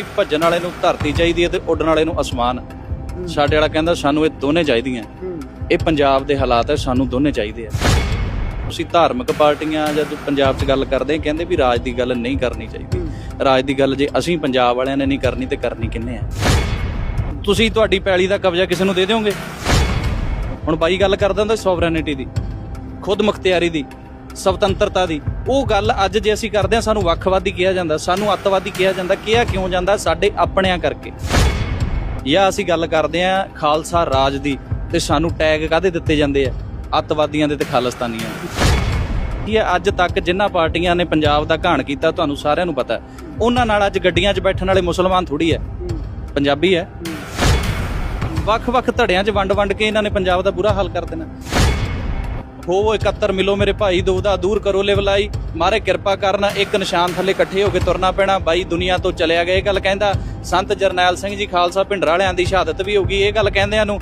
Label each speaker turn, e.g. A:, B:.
A: ਕਿ ਭੱਜਣ ਵਾਲੇ ਨੂੰ ਧਰਤੀ ਚਾਹੀਦੀ ਹੈ ਤੇ ਉੱਡਣ ਵਾਲੇ ਨੂੰ ਅਸਮਾਨ। ਸਾਡੇ ਵਾਲਾ ਕਹਿੰਦਾ, ਸਾਨੂੰ ਇਹ ਦੋਨੇ ਚਾਹੀਦੀਆਂ ਇਹ ਪੰਜਾਬ ਦੇ ਹਾਲਾਤ ਹੈ, ਸਾਨੂੰ ਦੋਨੇ ਚਾਹੀਦੇ ਆ ਤੁਸੀਂ ਧਾਰਮਿਕ ਪਾਰਟੀਆਂ ਜਦ ਪੰਜਾਬ 'ਚ ਗੱਲ ਕਰਦੇ ਕਹਿੰਦੇ ਵੀ ਰਾਜ ਦੀ ਗੱਲ ਨਹੀਂ ਕਰਨੀ ਚਾਹੀਦੀ। ਰਾਜ ਦੀ ਗੱਲ ਜੇ ਅਸੀਂ ਪੰਜਾਬ ਵਾਲਿਆਂ ਨੇ ਨਹੀਂ ਕਰਨੀ ਤੇ ਕਰਨੀ ਕਿੰਨੇ ਆ ਤੁਸੀਂ ਤੁਹਾਡੀ ਪੈਲੀ ਦਾ ਕਬਜ਼ਾ ਕਿਸੇ ਨੂੰ ਦੇ ਦਿਓਗੇ? ਹੁਣ ਬਾਈ ਗੱਲ ਕਰਦਾ ਹੁੰਦਾ ਸੋਵਰੈਨਿਟੀ ਦੀ, ਖੁਦ ਮੁਖਤਿਆਰੀ ਦੀ, ਸਵਤੰਤਰਤਾ ਦੀ। ਉਹ ਗੱਲ ਅੱਜ ਜੇ ਅਸੀਂ ਕਰਦੇ ਹਾਂ, ਸਾਨੂੰ ਵੱਖਵਾਦੀ ਕਿਹਾ ਜਾਂਦਾ, ਸਾਨੂੰ ਅੱਤਵਾਦੀ ਕਿਹਾ ਜਾਂਦਾ, ਕਿਹਾ ਕਿਉਂ ਜਾਂਦਾ ਸਾਡੇ ਆਪਣਿਆਂ ਕਰਕੇ। ਜਾਂ ਅਸੀਂ ਗੱਲ ਕਰਦੇ ਹਾਂ ਖਾਲਸਾ ਰਾਜ ਦੀ ਤੇ ਸਾਨੂੰ ਟੈਗ ਕਾਦੇ ਦਿੱਤੇ ਜਾਂਦੇ ਆ? ਅੱਤਵਾਦੀਆਂ ਦੇ ਤੇ ਖਾਲਿਸਤਾਨੀਆਂ ਦੇ। ਇਹ ਅੱਜ ਤੱਕ ਜਿਨ੍ਹਾਂ ਪਾਰਟੀਆਂ ਨੇ ਪੰਜਾਬ ਦਾ ਘਾਣ ਕੀਤਾ, ਤੁਹਾਨੂੰ ਸਾਰਿਆਂ ਨੂੰ ਪਤਾ ਉਹਨਾਂ ਨਾਲ ਅੱਜ ਗੱਡੀਆਂ 'ਚ ਬੈਠਣ ਵਾਲੇ ਮੁਸਲਮਾਨ ਥੋੜੀ ਹੈ। ਪੰਜਾਬੀ ਹੈ। ਵੱਖ-ਵੱਖ ਧੜਿਆਂ 'ਚ ਵੰਡ-ਵੰਡ ਕੇ ਇਹਨਾਂ ਨੇ ਪੰਜਾਬ ਦਾ ਬੁਰਾ ਹਾਲ ਕਰ ਦੇਣਾ। ਹੋਵੋ ਇਕੱਤਰ ਮਿਲੋ ਮੇਰੇ ਭਾਈ ਦੁਬਦਾ ਦੂਰ ਕਰੋ ਲਿਵਲਾਈ ਮਾਰੇ ਕਿਰਪਾ ਕਰਨਾ, ਇੱਕ ਨਿਸ਼ਾਨ ਥੱਲੇ ਇਕੱਠੇ ਹੋ ਕੇ ਤੁਰਨਾ ਪੈਣਾ। ਬਾਈ, ਦੁਨੀਆ ਤੋਂ ਚਲਿਆ ਗਿਆ, ਇਹ ਗੱਲ ਕਹਿੰਦਾ। ਸੰਤ ਜਰਨੈਲ ਸਿੰਘ ਜੀ, ਖਾਲਸਾ ਭਿੰਡਰ ਵਾਲਿਆਂ ਦੀ ਸ਼ਹਾਦਤ ਵੀ ਹੋ ਗਈ, ਇਹ ਗੱਲ ਕਹਿੰਦਿਆਂ ਨੂੰ